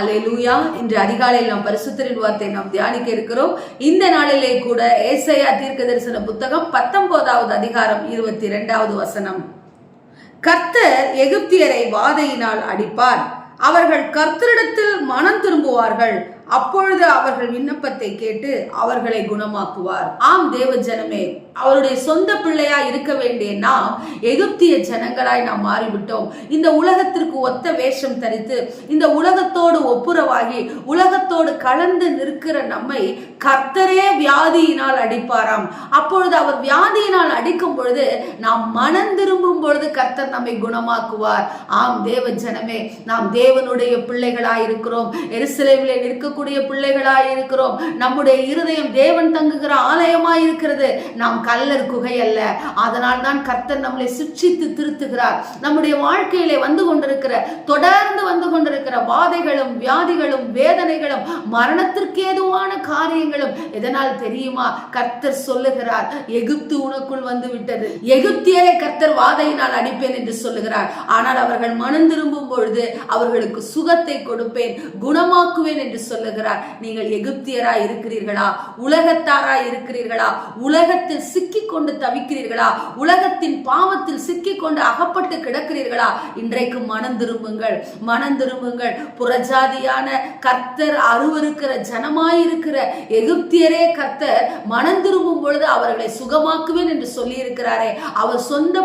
அலையலூயா லூயா இன்று அதிகாலையில் நாம் பரிசுத்தரின் வார்த்தை நாம் தியானிக்க இருக்கிறோம். இந்த நாளிலே கூட ஏசையா தீர்க்க தரிசன புத்தகம் பத்தொன்பதாவது அதிகாரம் இருபத்தி இரண்டாவது வசனம். கர்த்தர் எகிப்தியரை வாதையினால் அடிப்பார். அவர்கள் கர்த்தரிடத்தில் மனம் திரும்புவார்கள். அப்பொழுது அவர்கள் விண்ணப்பத்தை கேட்டு அவர்களை குணமாக்குவார். ஆம் தேவ ஜனமே அவருடைய சொந்த பிள்ளையா இருக்க வேண்டிய நாம் எகிப்திய ஜனங்களாய் நாம் மாறிவிட்டோம். இந்த உலகத்திற்கு ஒத்த வேஷம் தரித்து இந்த உலகத்தோடு ஒப்புரவாகி உலகத்தோடு கலந்து நிற்கிற நம்மை கர்த்தரே வியாதியினால் அடிப்பாராம். அப்பொழுது அவர் வியாதியினால் அடிக்கும் பொழுது நாம் மனம் திரும்பும் பொழுது கர்த்தர் நம்மை குணமாக்குவார். ஆம் தேவ ஜனமே நாம் தேவனுடைய பிள்ளைகளாய் இருக்கிறோம் எருசலேமிலே நிற்கக்கூடிய பிள்ளைகளாய் இருக்கிறோம் நம்முடைய இருதயம் தேவன் தங்குகிற ஆலயமாய் இருக்கிறது நாம் கல்லர் குகை அல்ல. அதனால் தான் கர்த்தர் நம்மளை சுட்சித்து திருத்துகிறார். நம்முடைய வாழ்க்கையிலே வந்து கொண்டிருக்கிற தொடர்ந்து வந்து கொண்டிருக்கிற வாதைகளும் வியாதிகளும் வேதனைகளும் மரணத்திற்கு ஏதுவான காரியங்களும் எதனால் தெரியுமா? கர்த்தர் சொல்லுகிறார் எகிப்து உனக்குள் வந்து விட்டது. எகிப்தியரை கர்த்தர் வாதையினால் அடிப்பேன் என்று சொல்லுகிறார். ஆனால் அவர்கள் மனம் திரும்பும் பொழுது அவர்களுக்கு சுகத்தை கொடுப்பேன் குணமாக்குவேன் என்று சொல்லுகிறார். நீங்கள் எகிப்தியரா இருக்கிறீர்களா? உலகத்தாரா இருக்கிறீர்களா? உலகத்தில் சிக்கி கொண்டு தவிக்கிறீர்களா? உலகத்தின் பாவத்தில் சிக்கி கொண்டு அகப்பட்டு கிடக்கிறீர்களா? இன்றைக்கு மனம் திரும்புங்கள். மனம் திரும்புங்கள். புறஜாதியான கர்த்தர் அருவருக்கிற ஜனமாயிருக்கிற எகிப்தியரே கர்த்தர் மனம் திரும்பும் பொழுது அவர்களை சுகமாக்குவேன் என்று சொல்லி இருக்கிறாரே அவர் சொந்த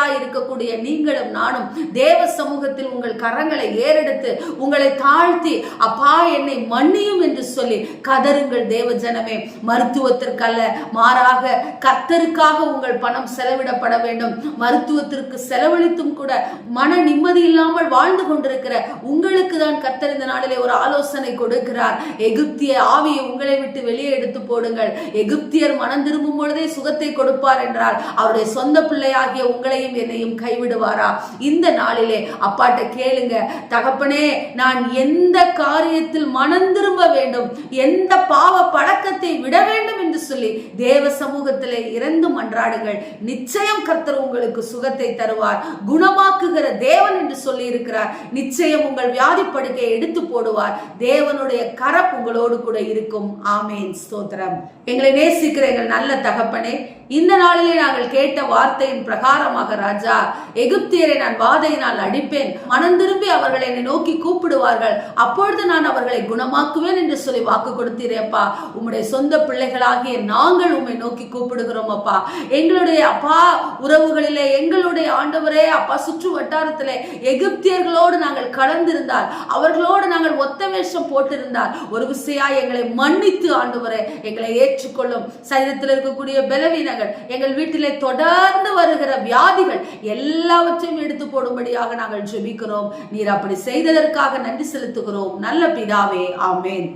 பிள்ளைகளாய் இருக்கக்கூடிய நீங்களும் நானும் தேவ சமூகத்தில் உங்கள் கரங்களை ஏறெடுத்து உங்களை தாழ்த்தி அப்பா என்னை மன்னியும் என்று சொல்லி கதருங்கள் தேவ ஜனமே மருத்துவத்திற்கல்ல மாறாக கத்தருக்காக உங்கள் பணம் செலவிடப்பட வேண்டும். மருத்துவத்திற்கு செலவழித்தும் கூட மன நிம்மதி இல்லாமல் வாழ்ந்து கொண்டிருக்கிற உங்களுக்கு தான் கத்தர் இந்த நாளிலே ஒரு ஆலோசனை கொடுக்கிறார். எகிப்திய ஆவியை உங்களை விட்டு வெளியே எடுத்து போடுங்கள். எகிப்தியர் மனம் திரும்பும் பொழுதே சுகத்தை கொடுப்பார் என்றால் அவருடைய சொந்த பிள்ளையாகிய உங்களையும் என்னையும் கைவிடுவாரா? இந்த நாளிலே அப்பாட்ட கேளுங்க. தகப்பனே நான் எந்த காரியத்தில் மனம் திரும்ப வேண்டும்? எந்த பாவ பழக்கத்தை விட வேண்டும் என்று சொல்லி தேவ சமூகத்திலே இறந்து மன்றாடுங்கள். நிச்சயம் கர்த்தர் உங்களுக்கு சுகத்தை தருவார். குணமாக்குகிற தேவன் என்று சொல்லி இருக்கிறார் நிச்சயம் உங்கள் வியாதி படுக்கையை எடுத்து போடுவார். தேவனுடைய கரப் உங்களோடு கூட இருக்கும். ஆமேன். ஸ்தோத்திரம். எங்களை நேசிக்கிற எங்கள் நல்ல தகப்பனே இந்த நாளிலே நாங்கள் கேட்ட வார்த்தையின் பிரகாரமாக ராஜா எகிப்தியரை நான் வாதையினால் அடிப்பேன். மனம் திரும்பி அவர்கள் என்னை நோக்கி கூப்பிடுவார்கள். அப்பொழுது நான் அவர்களை குணமாக்குவேன் என்று சொல்லி வாக்கு கொடுத்தீரேப்பா உம்முடைய சொந்த பிள்ளைகளாகிய நாங்கள் உம்மை நோக்கி கூப்பிடுகிறோம் அப்பா. எங்களுடைய அப்பா உறவுகளிலே எங்களுடைய ஆண்டவரே அப்பா சுற்று வட்டாரத்திலே எகிப்தியர்களோடு நாங்கள் கலந்திருந்தால் அவர்களோடு நாங்கள் ஒத்த வேஷம் போட்டிருந்தால் ஒரு விசையா எங்களை மன்னித்து ஆண்டவரே எங்களை ஏற்றுக்கொள்ளும். சரீரத்தில் இருக்கக்கூடிய பலவீனங்கள் எங்கள் வீட்டிலே தொடர்ந்து வருகிற வியாதிகள் எல்லாவற்றையும் எடுத்து போடும்படியாக நாங்கள் ஜெபிக்கிறோம். நீர் அப்படி செய்ததற்காக நன்றி செலுத்துகிறோம். நல்ல பிதாவே ஆமேன்.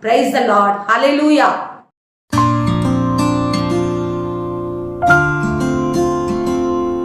Praise the Lord hallelujah